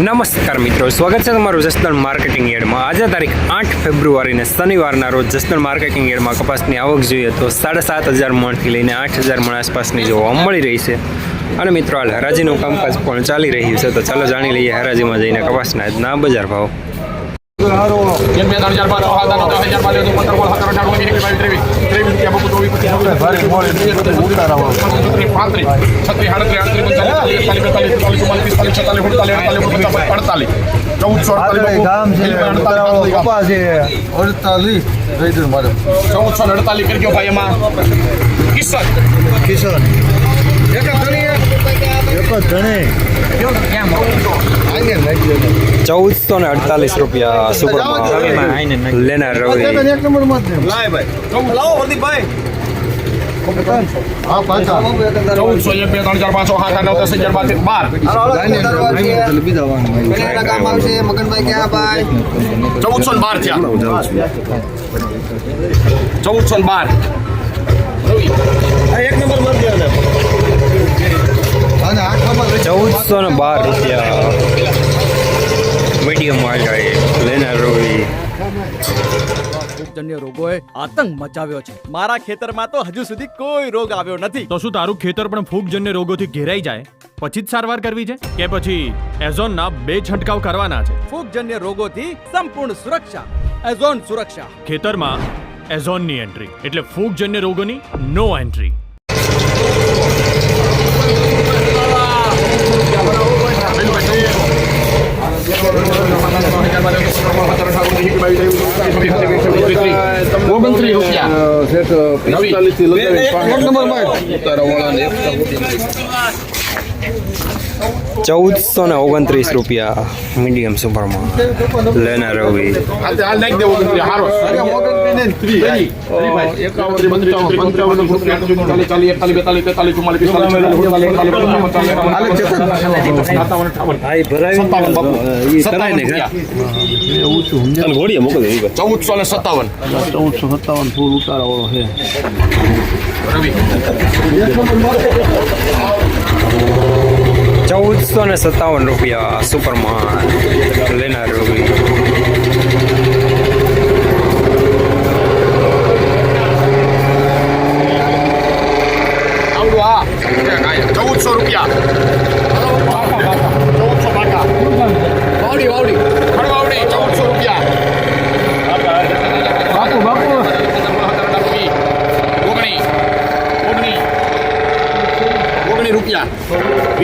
નમસ્કાર મિત્રો, સ્વાગત છે તમારું જસદણ માર્કેટિંગ એડમાં. આજે તારીખ આઠ ફેબ્રુઆરીને શનિવારના રોજ જસદણ માર્કેટિંગ એડમાં કપાસની આવક જોઈએ તો સાડા સાત હજાર મણથી લઈને આઠ હજાર મણ આસપાસની જોવા મળી રહી છે. અને મિત્રો, હાલ હરાજીનું કામકાજ પણ ચાલી રહ્યું છે, તો ચાલો જાણી લઈએ હરાજીમાં જઈને કપાસના આજના બજાર ભાવ. ચૌદ ચૌદસો અડતાલીસ કરી ગયો ભાઈ એમાં. કિશન. કિશન. ધણે. ચૌદસો ને અડતાલીસ રૂપિયા સુપર લેનાર રવિ. એક ચૌદસો એક બે ત્રણ ચાર પાંચ છ સાત આઠ નવ દસ હજાર બાર. બાર ચૌદસો બાર થયા. ચૌદસો બાર. એક નંબરમાં ચૌદસો ને બાર રૂપિયા મીડિયમ વાળા લેનાર રવિ ફૂગજન્ય રોગોએ આતંક મચાવ્યો છે. મારા ખેતરમાં તો હજુ સુધી કોઈ રોગ આવ્યો નથી. તો શું તારું ખેતર પણ ફૂગજન્ય રોગોથી ઘેરાઈ જાય? પછી જ સારવાર કરવી છે? કે પછી એઝોનના બે છંટકાવ કરવાના છે? ફૂગજન્ય રોગોથી સંપૂર્ણ સુરક્ષા. એઝોન સુરક્ષા. ખેતરમાં એઝોનની એન્ટ્રી એટલે ફૂગજન્ય રોગોની નો એન્ટ્રી. રૂપિયા એક નંબરમાં ચૌદસો ને ઓગણત્રીસ રૂપિયા મીડિયમ સુપરમાં લેનાર રવિ. ચૌદસો ને સત્તાવન ચૌદસો સત્તાવન ફૂલ ઉતારા વાળો છે. રવિ ચૌદસો ને સત્તાવન રૂપિયા સુપરમાં લેનાર રવિ આવડું હા ચૌદસો રૂપિયા ચૌદસો બાકા વાવડી વાવડી ખડવાવડી ચૌદસો રૂપિયા બાપુ બાપુ ઓગણી ઓગણી ઓગણી રૂપિયા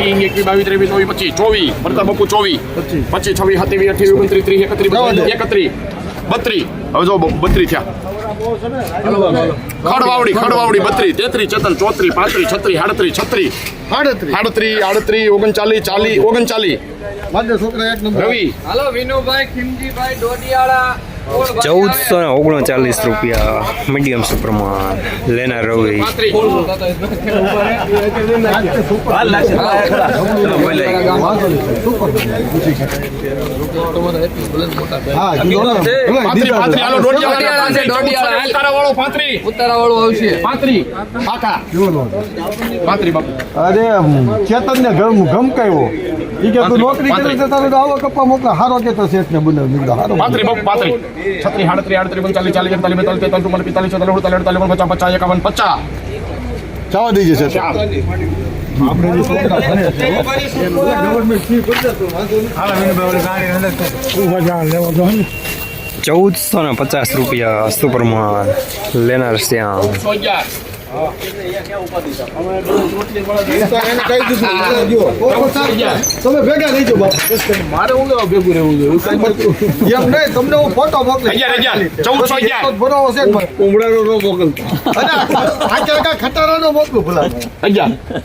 વીસ એકવીસ બાવીસ ત્રેવીસ ચોવીસ પચીસ. ચોવીસ. ભરતા બપુ ચોવીસ. પચીસ. છવ્વીસ સત્યાવીસ અઠ્યાવીસ ઓગણત્રીસ ત્રીસ એકત્રીસ બત્રીસ એકત્રીસ. બત્રીસ. હવે જો બત્રીસ થયા. ખડવાવડી ખડવાવડી બત્રી તેત્રીસ ચતન ચોત્રીસ પાંત્રીસ છત્રીસ આડત્રીસ છત્રીસ. સાડત્રીસ આડત્રીસ આડત્રીસ ઓગણચાલીસ ચાલીસ ઓગણચાલીસ. મારા છોકરા એક નંબર. રવિ. હાલો વિનુભાઈ ખીમજીભાઈ ડોડિયાળા. ચૌદસો ને ઓગણચાલીસ રૂપિયા મીડિયમ સુપરમાં લેના રવિ છે, અરે ચેતન ને ગમ કયો ઈ કે તું નોકરી કરી છે તારે આવો કપ્પા મોકલા. હારો કેતો શેઠ ને બનાવ હારો પાંત્રીસ બાપુ પાંત્રીસ છત્રીસ હાડત્રી આડત્રી પંચાલી ચાલીસ એકતાલીસ બેતાલીસ તેતાલીસ ચુમ્માલીસ પિસ્તાલીસ છેતાલીસ અડતાલીસ અડતાલીસ ઓગણપચાસ પચાસ એકાવન પચાસ જવા દેજે છે ચૌદસો ને પચાસ રૂપિયા સુપરમાં લેનાર શ્યામ.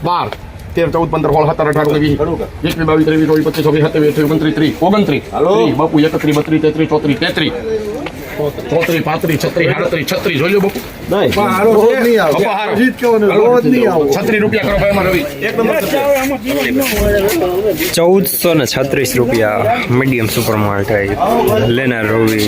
બાર તેર ચૌદ પંદર સોળ સત્તર અઢાર ઓગણીસ એકવીસ બાવીસ ત્રેવીસ ચોવીસ પચીસ છવ્વીસ સત્યાવીસ અઠ્યાવીસ ઓગણત્રીસ ત્રીસ ઓગણત્રીસ ત્રીસ બાપુ એકત્રીસ બત્રીસ તેત્રીસ ચોત્રીસ, તેત્રીસ. ચોત્રીસ પાંત્રી છત્રી આડત્રીસ છત્રી જોઈ લો બાપુ. રૂપિયા કરો ભાઈ ચૌદસો ને છત્રીસ રૂપિયા મીડિયમ સુપર માર્કેટ લેનાર રવિ.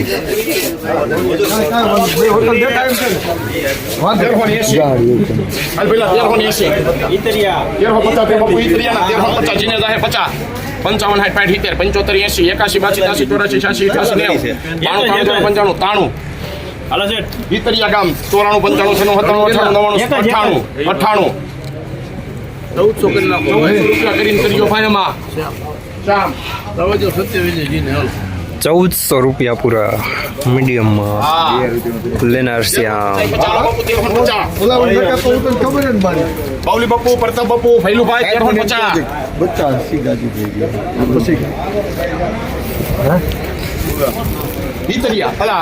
પચાસ. પંચાવન સાઠ પાંઠ સિત્તેર પંચોતેર એસી એકાસી બાસી ત્યાસી ચોરાસી છ્યાસી અઠ્યાસી નેવું. બાણું ત્રાણું પંચાણું તાણું ઈતરિયા ગામ ચોરાણું પંચાણું છે સત્તાણું અઠાણું નવ્વાણું અઠાણું અઠાણું ચૌદસો કરી નાખો રૂપિયા કરીને કરજો ભાઈ એમાં શ્યામ. રવાજો સત્યવિજયજીને હાલ. ચૌદસો રૂપિયા પૂરા મીડિયમમાં હા લેનાર ને મારી બાવલી બાપુ પ્રતાપ બાપુ ને પચાસ. ઈતરિયા અલા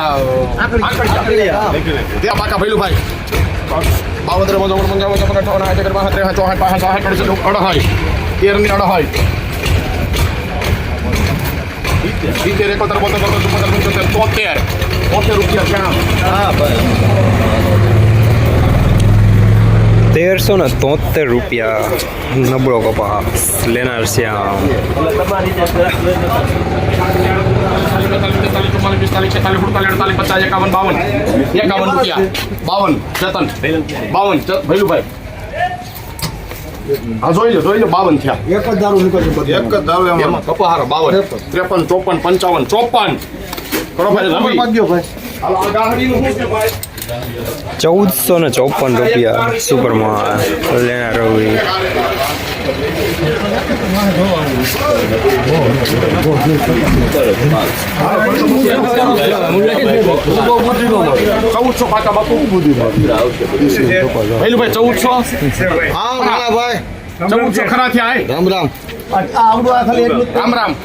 આંકડિયા ત્યાં પાકા ભૈલુભાઈ અડહાઈ તેરની અડહાઈ સિત્તેર એકોતેર બોતેર બોતેર પંચોતેર તોતેર તોતેર રૂપિયા શ્યામ તેરસો ને તોતેર રૂપિયા નબળો કપાસ લેનાર શ્યામ બાવન એકાવન રૂપિયા બાવન ચેતન બાવન ભૈલુભાઈ હા જોઈ લો જોઈ લો બાવન થયા. એક જ દારૂ નીકળશે બધું. એક જ દારૂ એમાં. કપાહારો બાવન. ત્રેપન. ચોપન પંચાવન ચોપન. કરો ભાઈ ભાગ્યો ભાઈ. હાલો, આ ગાહડીનું શું છે ભાઈ? ચૌદસો ને ચોપન રૂપિયા સુપરમાં લેનાર રવિ. ચૌદસો પાકા બાપુ ભૈલુભાઈ ચૌદસો હા મારા ભાઈ ચૌદસો ખરા થયા હે રામ રામ આ આવડું આ ખાલી એટલું રામ રામ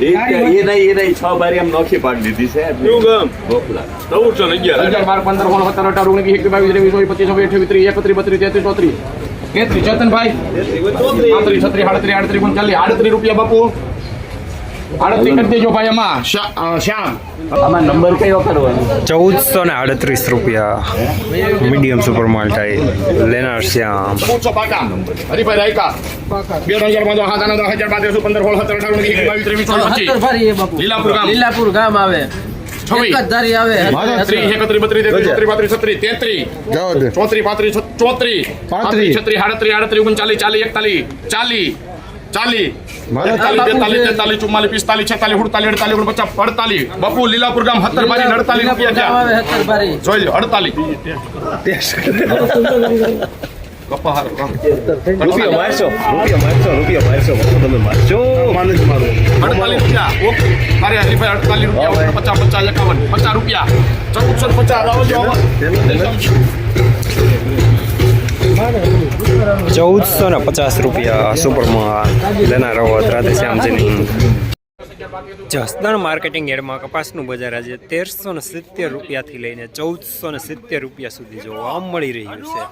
અગિયાર બાર પંદર સોળ સત્તર અઢાર ઓગણીસ એકવીસ બાવીસ ત્રેવીસ પચીસ અઠ્યાવીસ ત્રીસ એકત્રીસ બત્રીસ તેત્રીસ ચોત્રીસ તેત્રીસ ચેતનભાઈ પાંત્રીસ છત્રીસ આડત્રીસ આડત્રીસ ઓગણચાલીસ આડત્રીસ રૂપિયા બાપુ. આડત્રીસ કરી દેજો ભાઈ એમાં શ્યા- અ, શ્યામ. ચૌદસો ને આડત્રીસ રૂપિયા. મીડિયમ સુપર માર્કેટ લેનાર શ્યામ. ચૌદસો પાકા. હરિભાઈ રાયકા. બે હજાર પાંચ હાથ આનંદ હજાર બાર તેરસો પંદર સોળ સત્તર અઢાર ઓગણીસ બાવીસ ત્રેવીસ પચીસ. લીલાપુર ગામ. લીલાપુર ગામ આવે. છવ્વીસ. એકત્રીસ બત્રીસ તેત્રીસ ચોત્રીસ પાંત્રીસ છત્રીસ તેત્રીસ. ચોત્રીસ પાંત્રીસ ચોત્રીસ. પાંત્રીસ. છત્રીસ આડત્રીસ આડત્રીસ ઓગણચાલીસ ચાલીસ એકતાલીસ ચાલીસ ચાલીસ. એકતાલીસ તેતાલીસ ચુમ્માલીસ પિસ્તાલીસ છેતાલીસ સુડતાલીસ અડતાલીસ ઓગણપચાસ અડતાલીસ. બપુ લીલાપુર ગામ સત્તર બારી અડતાલીસ રૂપિયા જોઈ લો અડતાલીસ. કપાહાર રૂપિયો મારશો અડતાલીસ રૂપિયા ઓકે અરે હરીભાઈ અડતાલીસ રૂપિયા પચાસ પચાસ એકાવન પચાસ રૂપિયા ચૌદસો પચાસ આવજો ચૌદસો ને પચાસ રૂપિયા સુપરમાં લેનાર રવત રાધે શ્યામજીની જસદણ માર્કેટિંગ એડમાં કપાસનું બજાર આજે તેરસો ને સિત્તેર રૂપિયાથી લઈને ચૌદસો ને સિત્તેર રૂપિયા સુધી જોવા મળી રહ્યું છે.